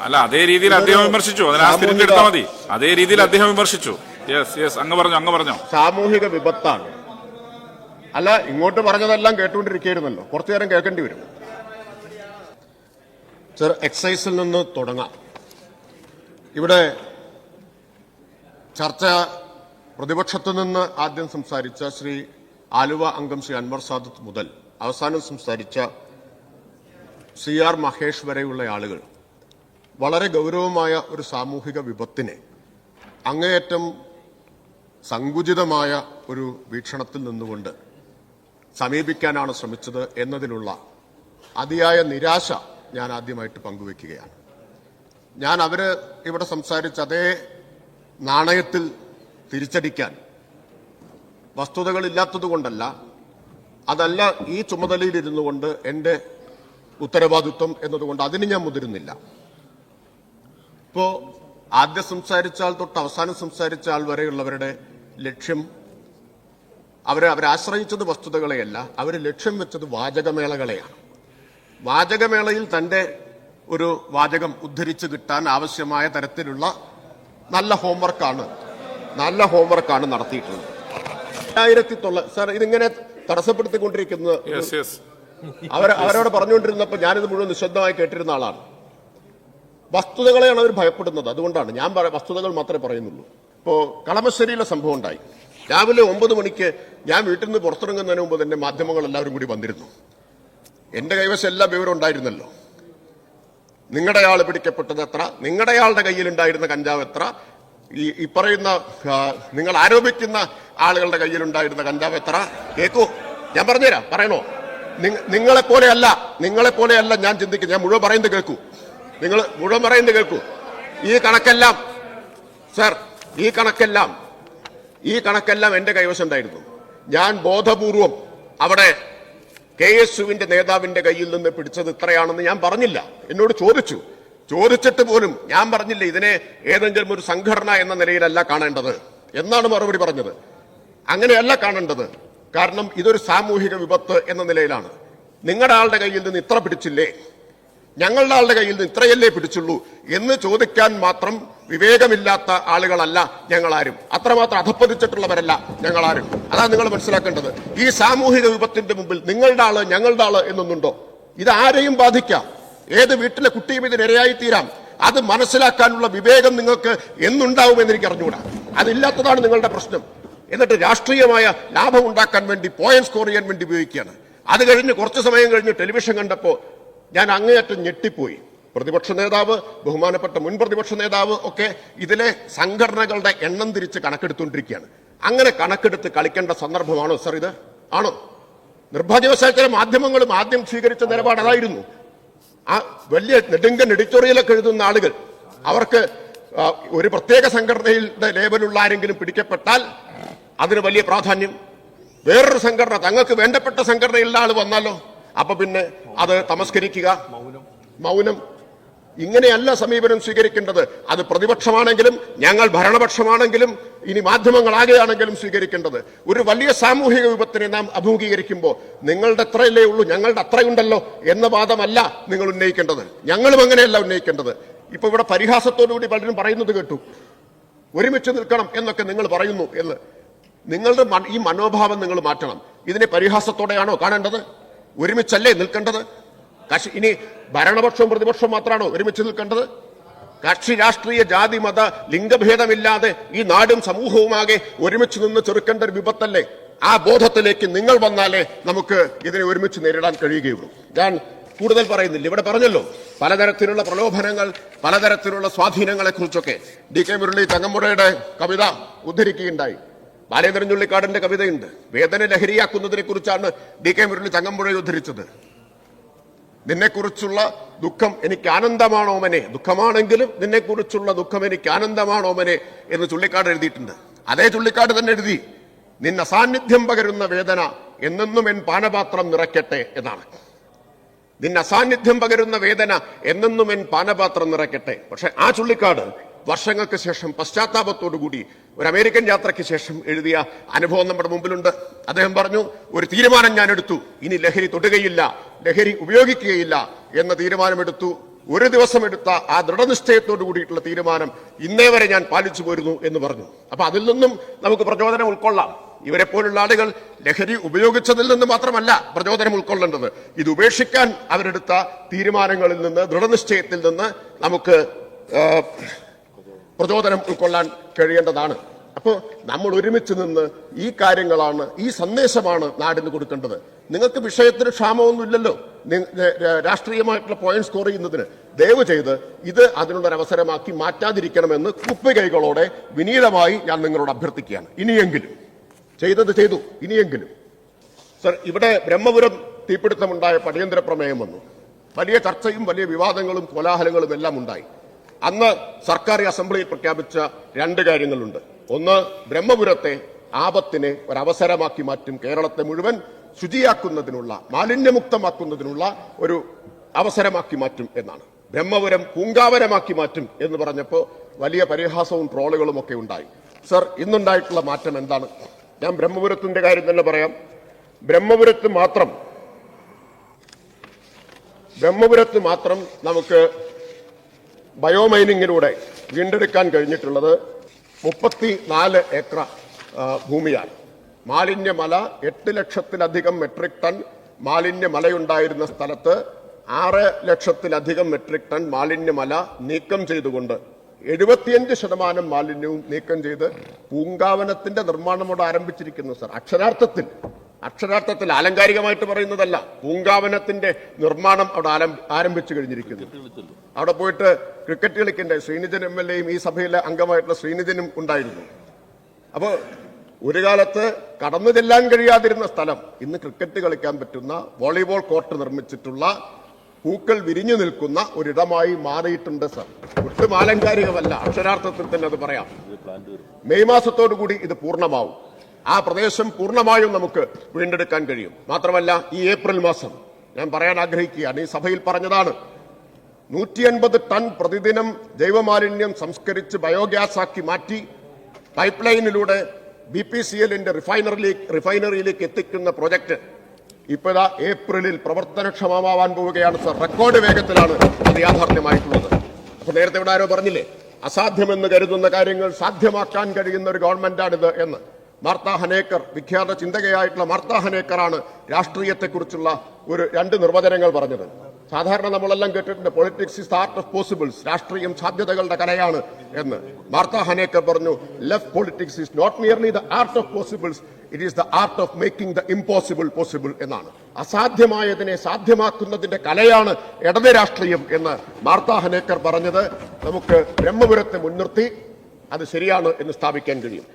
അല്ല അതേ രീതിയിൽ അദ്ദേഹം വിമർശിച്ചു. അതിനെ ആ സ്പിരിറ്റ് എടുത്താൽ മതി. അതേ രീതിയിൽ അദ്ദേഹം വിമർശിച്ചു. യെസ് യെസ് അങ്ങ് പറഞ്ഞു അങ്ങ് പറഞ്ഞു. സാമൂഹിക വിപത്താണ്. അല്ല ഇങ്ങോട്ട് പറഞ്ഞതെല്ലാം കേട്ടുകൊണ്ടിരിക്കുകയായിരുന്നല്ലോ. കുറച്ചു നേരം കേൾക്കേണ്ടി വരും. സർ എക്സൈസിൽ നിന്ന് തുടങ്ങാം. ഇവിടെ ചർച്ച പ്രതിപക്ഷത്തു നിന്ന് ആദ്യം സംസാരിച്ച ശ്രീ ആലുവ അംഗം ശ്രീ അൻവർ സാദത്ത് മുതൽ അവസാനം സംസാരിച്ച സി ആർ മഹേഷ് വരെയുള്ള ആളുകൾ. വളരെ ഗൗരവമായ ഒരു സാമൂഹിക വിപത്തിനെ അങ്ങേയറ്റം സങ്കുചിതമായ ഒരു വീക്ഷണത്തിൽ നിന്നുകൊണ്ട് സമീപിക്കാനാണ് ശ്രമിച്ചത് എന്നതിലുള്ള അതിയായ നിരാശ ഞാൻ ആദ്യമായിട്ട് പങ്കുവെക്കുകയാണ് ഞാൻ അവർ ഇവിടെ സംസാരിച്ച അതേ നാണയത്തിൽ തിരിച്ചടിക്കാൻ വസ്തുതകളില്ലാത്തതുകൊണ്ടല്ല അതല്ല ഈ ചുമതലയിൽ ഇരുന്നു കൊണ്ട് എന്റെ ഉത്തരവാദിത്വം എന്നതുകൊണ്ട് അതിന് ഞാൻ മുതിരുന്നില്ല. ഇപ്പോ ആദ്യം സംസാരിച്ച ആൾ തൊട്ട് അവസാനം സംസാരിച്ചാൽ ആൾ വരെയുള്ളവരുടെ ലക്ഷ്യം അവരെ അവരാശ്രയിച്ചത് വസ്തുതകളെയല്ല അവർ ലക്ഷ്യം വെച്ചത് വാചകമേളകളെയാണ്. വാചകമേളയിൽ തന്റെ ഒരു വാചകം ഉദ്ധരിച്ചു കിട്ടാൻ ആവശ്യമായ തരത്തിലുള്ള നല്ല ഹോംവർക്കാണ് നല്ല ഹോംവർക്കാണ് നടത്തിയിട്ടുള്ളത്. രണ്ടായിരത്തി തൊള്ള സാർ ഇതിങ്ങനെ തടസ്സപ്പെടുത്തിക്കൊണ്ടിരിക്കുന്നത് അവർ അവരോട് പറഞ്ഞുകൊണ്ടിരുന്നപ്പോൾ ഞാനിത് മുഴുവൻ നിശബ്ദമായി കേട്ടിരുന്ന ആളാണ്. വസ്തുതകളെയാണ് അവർ ഭയപ്പെടുന്നത്. അതുകൊണ്ടാണ് ഞാൻ വസ്തുതകൾ മാത്രമേ പറയുന്നുള്ളൂ. ഇപ്പോൾ കളമശ്ശേരിയിലെ സംഭവം ഉണ്ടായി രാവിലെ ഒമ്പത് മണിക്ക് ഞാൻ വീട്ടിൽ നിന്ന് പുറത്തിറങ്ങുന്നതിന് മുമ്പ് തന്നെ മാധ്യമങ്ങൾ എല്ലാവരും കൂടി വന്നിരുന്നു. എന്റെ കൈവശം എല്ലാ വിവരം ഉണ്ടായിരുന്നല്ലോ. നിങ്ങളുടെ ആൾ പിടിക്കപ്പെട്ടത് എത്ര? നിങ്ങളുടെ ആളുടെ കയ്യിലുണ്ടായിരുന്ന കഞ്ചാവ് എത്ര? ഈ ഈ പറയുന്ന നിങ്ങൾ ആരോപിക്കുന്ന ആളുകളുടെ കയ്യിലുണ്ടായിരുന്ന കഞ്ചാവ് എത്ര? കേക്കൂ. ഞാൻ പറഞ്ഞുതരാം. പറയണോ? നിങ്ങ- നിങ്ങളെപ്പോലെയല്ല നിങ്ങളെപ്പോലെയല്ല ഞാൻ ചിന്തിക്കുന്നത്. ഞാൻ മുഴുവൻ പറയുന്നത് കേൾക്കൂ. നിങ്ങൾ മുഴുവൻ പറയുന്നത് കേൾക്കൂ? ഈ കണക്കെല്ലാം സർ ഈ കണക്കെല്ലാം ഈ കണക്കെല്ലാം എന്റെ കൈവശം ഉണ്ടായിരുന്നു. ഞാൻ ബോധപൂർവം അവിടെ കെ എസ് യുവിന്റെ നേതാവിന്റെ കയ്യിൽ നിന്ന് പിടിച്ചത് ഇത്രയാണെന്ന് ഞാൻ പറഞ്ഞില്ല. എന്നോട് ചോദിച്ചു. ചോദിച്ചിട്ട് പോലും ഞാൻ പറഞ്ഞില്ല ഇതിനെ ഏതെങ്കിലും ഒരു സംഘടന എന്ന നിലയിലല്ല കാണേണ്ടത്. എന്നാണ് മറുപടി പറഞ്ഞത്. അങ്ങനെയല്ല കാണേണ്ടത്. കാരണം ഇതൊരു സാമൂഹിക വിപത്ത് എന്ന നിലയിലാണ്. നിങ്ങളുടെ ആളുടെ കയ്യിൽ നിന്ന് ഇത്ര പിടിച്ചില്ലേ? ഞങ്ങളുടെ ആളുടെ കയ്യിൽ നിന്ന് ഇത്രയല്ലേ പിടിച്ചുള്ളൂ എന്ന് ചോദിക്കാൻ മാത്രം വിവേകമില്ലാത്ത ആളുകളല്ല ഞങ്ങളാരും. അത്രമാത്രം അധപ്പതിച്ചിട്ടുള്ളവരല്ല ഞങ്ങളാരും. അതാണ് നിങ്ങൾ മനസ്സിലാക്കേണ്ടത്. ഈ സാമൂഹിക വിപത്തിന്റെ മുമ്പിൽ നിങ്ങളുടെ ആൾ ഞങ്ങളുടെ ആൾ എന്നൊന്നുണ്ടോ? ഇത് ആരെയും ബാധിക്കാം. ഏത് വീട്ടിലെ കുട്ടിയും ഇതിനിരയായി തീരാം അത് മനസ്സിലാക്കാനുള്ള വിവേകം നിങ്ങൾക്ക് എന്നുണ്ടാവുമെന്ന് എനിക്ക് അറിഞ്ഞുകൂടാ. അതില്ലാത്തതാണ് നിങ്ങളുടെ പ്രശ്നം. എന്നിട്ട് രാഷ്ട്രീയമായ ലാഭം ഉണ്ടാക്കാൻ വേണ്ടി പോയിന്റ് സ്കോർ ചെയ്യാൻ വേണ്ടി ഉപയോഗിക്കുകയാണ്. അത് കഴിഞ്ഞ് കുറച്ച് സമയം കഴിഞ്ഞ് ടെലിവിഷൻ കണ്ടപ്പോൾ ഞാൻ അങ്ങേയറ്റം ഞെട്ടിപ്പോയി. പ്രതിപക്ഷ നേതാവ് ബഹുമാനപ്പെട്ട മുൻ പ്രതിപക്ഷ നേതാവ് ഒക്കെ ഇതിലെ സംഘടനകളുടെ എണ്ണം തിരിച്ച് കണക്കെടുത്തുകൊണ്ടിരിക്കുകയാണ്. അങ്ങനെ കണക്കെടുത്ത് കളിക്കേണ്ട സന്ദർഭമാണോ സർ ഇത്? ആണോ? നിർഭാഗ്യവശാൽ ചില മാധ്യമങ്ങളും ആദ്യം സ്വീകരിച്ച നിലപാട് അതായിരുന്നു. ആ വലിയ നെടുങ്കൻ എഡിറ്റോറിയലൊക്കെ എഴുതുന്ന ആളുകൾ അവർക്ക് ഒരു പ്രത്യേക സംഘടനയുടെ ലേബലുള്ള ആരെങ്കിലും പിടിക്കപ്പെട്ടാൽ അതിന് വലിയ പ്രാധാന്യം. വേറൊരു സംഘടന തങ്ങൾക്ക് വേണ്ടപ്പെട്ട സംഘടനയുള്ള ആൾ വന്നാലോ? അപ്പൊ പിന്നെ അത് തമസ്കരിക്കുക. മൗനം. ഇങ്ങനെയല്ല സമീപനം സ്വീകരിക്കേണ്ടത്. അത് പ്രതിപക്ഷമാണെങ്കിലും ഞങ്ങൾ ഭരണപക്ഷമാണെങ്കിലും ഇനി മാധ്യമങ്ങളാകെയാണെങ്കിലും സ്വീകരിക്കേണ്ടത്. ഒരു വലിയ സാമൂഹിക വിപത്തിനെ നാം അഭിമുഖീകരിക്കുമ്പോൾ നിങ്ങളുടെ അത്രയല്ലേ ഉള്ളൂ ഞങ്ങളുടെ അത്രയുണ്ടല്ലോ എന്ന വാദമല്ല നിങ്ങൾ ഉന്നയിക്കേണ്ടത്. ഞങ്ങളും അങ്ങനെയല്ല ഉന്നയിക്കേണ്ടത്. ഇപ്പൊ ഇവിടെ പരിഹാസത്തോടുകൂടി പലരും പറയുന്നത് കേട്ടു. ഒരുമിച്ച് നിൽക്കണം എന്നൊക്കെ നിങ്ങൾ പറയുന്നു എന്ന്. നിങ്ങളുടെ ഈ മനോഭാവം നിങ്ങൾ മാറ്റണം. ഇതിനെ പരിഹാസത്തോടെയാണോ കാണേണ്ടത്? ഒരുമിച്ചല്ലേ നിൽക്കേണ്ടത്? കക്ഷി ഇനി ഭരണപക്ഷവും പ്രതിപക്ഷവും മാത്രമാണോ ഒരുമിച്ച് നിൽക്കേണ്ടത്? കക്ഷി രാഷ്ട്രീയ ജാതി മത ലിംഗഭേദമില്ലാതെ ഈ നാടും സമൂഹവുമാകെ ഒരുമിച്ച് നിന്ന് ചെറുക്കേണ്ട ഒരു വിപത്തല്ലേ? ആ ബോധത്തിലേക്ക് നിങ്ങൾ വന്നാലേ നമുക്ക് ഇതിനെ ഒരുമിച്ച് നേരിടാൻ കഴിയുകയുള്ളൂ. ഞാൻ കൂടുതൽ പറയുന്നില്ല. ഇവിടെ പറഞ്ഞല്ലോ പലതരത്തിലുള്ള പ്രലോഭനങ്ങൾ പലതരത്തിലുള്ള സ്വാധീനങ്ങളെ കുറിച്ചൊക്കെ ഡി കെ മുരളി തങ്ങമ്പുഴയുടെ കവിത ഉദ്ധരിക്കുകയുണ്ടായി. ബാലേന്ദ്രൻ ചുള്ളിക്കാടിന്റെ കവിതയുണ്ട്. വേദന ലഹരിയാക്കുന്നതിനെ കുറിച്ചാണ് ഡി കെ മുരളി ചങ്ങമ്പുഴ ഉദ്ധരിച്ചത്. നിന്നെക്കുറിച്ചുള്ള ദുഃഖം എനിക്ക് ആനന്ദമാണോ മനെ? ദുഃഖമാണെങ്കിലും നിന്നെക്കുറിച്ചുള്ള ദുഃഖം എനിക്ക് ആനന്ദമാണോ മനെ? എന്ന് ചുള്ളിക്കാട് എഴുതിയിട്ടുണ്ട്. അതേ ചുള്ളിക്കാട് തന്നെ എഴുതി നിന്ന സാന്നിധ്യം പകരുന്ന വേദന എന്നെന്നും എൻ പാനപാത്രം നിറയ്ക്കട്ടെ എന്നാണ്. നിന്ന സാന്നിധ്യം പകരുന്ന വേദന എന്നെന്നും എൻ പാനപാത്രം നിറയ്ക്കട്ടെ. പക്ഷെ ആ ചുള്ളിക്കാട് വർഷങ്ങൾക്ക് ശേഷം പശ്ചാത്താപത്തോടുകൂടി ഒരു അമേരിക്കൻ യാത്രയ്ക്ക് ശേഷം എഴുതിയ അനുഭവം നമ്മുടെ മുമ്പിലുണ്ട്. അദ്ദേഹം പറഞ്ഞു ഒരു തീരുമാനം ഞാൻ എടുത്തു ഇനി ലഹരി തൊടുകയില്ല ലഹരി ഉപയോഗിക്കുകയില്ല എന്ന തീരുമാനമെടുത്തു. ഒരു ദിവസം എടുത്ത ആ ദൃഢനിശ്ചയത്തോടു കൂടിയിട്ടുള്ള തീരുമാനം ഇന്നേ വരെ ഞാൻ പാലിച്ചു പോരുന്നു എന്ന് പറഞ്ഞു. അപ്പൊ അതിൽ നിന്നും നമുക്ക് പ്രചോദനം ഉൾക്കൊള്ളാം. ഇവരെ പോലുള്ള ആളുകൾ ലഹരി ഉപയോഗിച്ചതിൽ നിന്ന് മാത്രമല്ല പ്രചോദനം ഉൾക്കൊള്ളേണ്ടത്. ഇത് ഉപേക്ഷിക്കാൻ അവരെടുത്ത തീരുമാനങ്ങളിൽ നിന്ന് ദൃഢനിശ്ചയത്തിൽ നിന്ന് നമുക്ക് പ്രചോദനം ഉൾക്കൊള്ളാൻ കഴിയേണ്ടതാണ്. അപ്പോൾ നമ്മൾ ഒരുമിച്ച് നിന്ന് ഈ കാര്യങ്ങളാണ് ഈ സന്ദേശമാണ് നാടിന് കൊടുക്കേണ്ടത്. നിങ്ങൾക്ക് വിഷയത്തിന് ക്ഷാമമൊന്നുമില്ലല്ലോ. രാഷ്ട്രീയമായിട്ടുള്ള പോയിന്റ് സ്കോർ ചെയ്യുന്നതിന്. ദയവ് ചെയ്ത് ഇത് അതിനുള്ളൊരവസരമാക്കി മാറ്റാതിരിക്കണമെന്ന് കുപ്പികൈകളോടെ വിനീതമായി ഞാൻ നിങ്ങളോട് അഭ്യർത്ഥിക്കുകയാണ്. ഇനിയെങ്കിലും. ചെയ്തത് ചെയ്തു. ഇനിയെങ്കിലും. സർ ഇവിടെ ബ്രഹ്മപുരം തീപിടുത്തമുണ്ടായ പടിയന്തര പ്രമേയം വന്നു. വലിയ ചർച്ചയും വലിയ വിവാദങ്ങളും കോലാഹലങ്ങളും എല്ലാം ഉണ്ടായി. അന്ന് സർക്കാർ അസംബ്ലിയിൽ പ്രഖ്യാപിച്ച രണ്ട് കാര്യങ്ങളുണ്ട്. ഒന്ന് ബ്രഹ്മപുരത്തെ ആപത്തിനെ ഒരവസരമാക്കി മാറ്റും കേരളത്തെ മുഴുവൻ ശുചിയാക്കുന്നതിനുള്ള മാലിന്യമുക്തമാക്കുന്നതിനുള്ള ഒരു അവസരമാക്കി മാറ്റും എന്നാണ്. ബ്രഹ്മപുരം പൂങ്കാവനമാക്കി മാറ്റും എന്ന് പറഞ്ഞപ്പോൾ വലിയ പരിഹാസവും ട്രോളുകളും ഒക്കെ ഉണ്ടായി. സർ ഇന്നുണ്ടായിട്ടുള്ള മാറ്റം എന്താണ്? ഞാൻ ബ്രഹ്മപുരത്തിന്റെ കാര്യം തന്നെ പറയാം. ബ്രഹ്മപുരത്ത് മാത്രം ബ്രഹ്മപുരത്ത് മാത്രം നമുക്ക് ബയോമൈനിങ്ങിലൂടെ വീണ്ടെടുക്കാൻ കഴിഞ്ഞിട്ടുള്ളത് മുപ്പത്തി നാല് ഏക്കർ ഭൂമിയാണ്. മാലിന്യമല എട്ട് ലക്ഷത്തിലധികം മെട്രിക് ടൺ മാലിന്യമലയുണ്ടായിരുന്ന സ്ഥലത്ത് ആറ് ലക്ഷത്തിലധികം മെട്രിക് ടൺ മാലിന്യമല നീക്കം ചെയ്തുകൊണ്ട് എഴുപത്തിയഞ്ച് ശതമാനം മാലിന്യവും നീക്കം ചെയ്ത് പൂങ്കാവനത്തിന്റെ നിർമ്മാണം ആരംഭിച്ചിരിക്കുന്നു സർ. അക്ഷരാർത്ഥത്തിൽ അക്ഷരാർത്ഥത്തിൽ ആലങ്കാരികമായിട്ട് പറയുന്നതല്ല. പൂങ്കാവനത്തിന്റെ നിർമ്മാണം അവിടെ ആരംഭിച്ചു കഴിഞ്ഞിരിക്കുന്നു. അവിടെ പോയിട്ട് ക്രിക്കറ്റ് കളിക്കണ്ടേ ശ്രീനിജൻ എം എൽ എയും ഈ സഭയിലെ അംഗമായിട്ടുള്ള ശ്രീനിജനും ഉണ്ടായിരുന്നു. അപ്പോൾ ഒരു കാലത്ത് കടന്നു ചെല്ലാൻ കഴിയാതിരുന്ന സ്ഥലം ഇന്ന് ക്രിക്കറ്റ് കളിക്കാൻ പറ്റുന്ന വോളിബോൾ കോർട്ട് നിർമ്മിച്ചിട്ടുള്ള പൂക്കൾ വിരിഞ്ഞു നിൽക്കുന്ന ഒരിടമായി മാറിയിട്ടുണ്ട് സർ. ഒട്ടും ആലങ്കാരികമല്ല. അക്ഷരാർത്ഥത്തിൽ തന്നെ അത് പറയാം. മെയ് മാസത്തോടു കൂടി ഇത് പൂർണമാവും. ആ പ്രദേശം പൂർണമായും നമുക്ക് വീണ്ടെടുക്കാൻ കഴിയും. മാത്രമല്ല ഈ ഏപ്രിൽ മാസം ഞാൻ പറയാൻ ആഗ്രഹിക്കുകയാണ്. ഈ സഭയിൽ പറഞ്ഞതാണ് നൂറ്റി അൻപത് ടൺ പ്രതിദിനം ജൈവമാലിന്യം സംസ്കരിച്ച് ബയോഗ്യാസ് ആക്കി മാറ്റി പൈപ്പ് ലൈനിലൂടെ ബി പി സി എല്ലിന്റെ റിഫൈനറിലേക്ക് റിഫൈനറിയിലേക്ക് എത്തിക്കുന്ന പ്രൊജക്ട് ഇപ്പോഴാ ഏപ്രിലിൽ പ്രവർത്തനക്ഷമമാവാൻ പോവുകയാണ് സർ. റെക്കോർഡ് വേഗത്തിലാണ് അത് യാഥാർത്ഥ്യമായിട്ടുള്ളത്. അപ്പൊ നേരത്തെ ഇവിടെ ആരോ പറഞ്ഞില്ലേ അസാധ്യമെന്ന് കരുതുന്ന കാര്യങ്ങൾ സാധ്യമാക്കാൻ കഴിയുന്ന ഒരു ഗവൺമെന്റാണിത് എന്ന്. മാർത്ത ഹനേക്കർ വിഖ്യാത ചിന്തകയായിട്ടുള്ള മാർത്ത ഹനേക്കറാണ് രാഷ്ട്രീയത്തെക്കുറിച്ചുള്ള ഒരു രണ്ട് നിർവചനങ്ങൾ പറഞ്ഞത്. സാധാരണ നമ്മളെല്ലാം കേട്ടിട്ടുണ്ട് politics is art of possibles രാഷ്ട്രീയം സാധ്യതകളുടെ കലയാണ് എന്ന്. മാർത്ത ഹനേക്കർ പറഞ്ഞു left politics is not merely the art of possibles it is the art of making the impossible possible എന്നാണ്. അസാധ്യമായതിനെ സാധ്യമാക്കുന്നതിന്റെ കലയാണ് ഇടത് രാഷ്ട്രീയം എന്ന് മാർത്ത ഹനേക്കർ പറഞ്ഞത്. നമുക്ക് ബ്രഹ്മപുരത്തെ മുൻനിർത്തി അത് ശരിയാണ് എന്ന് സ്ഥാപിക്കാൻ കഴിയും.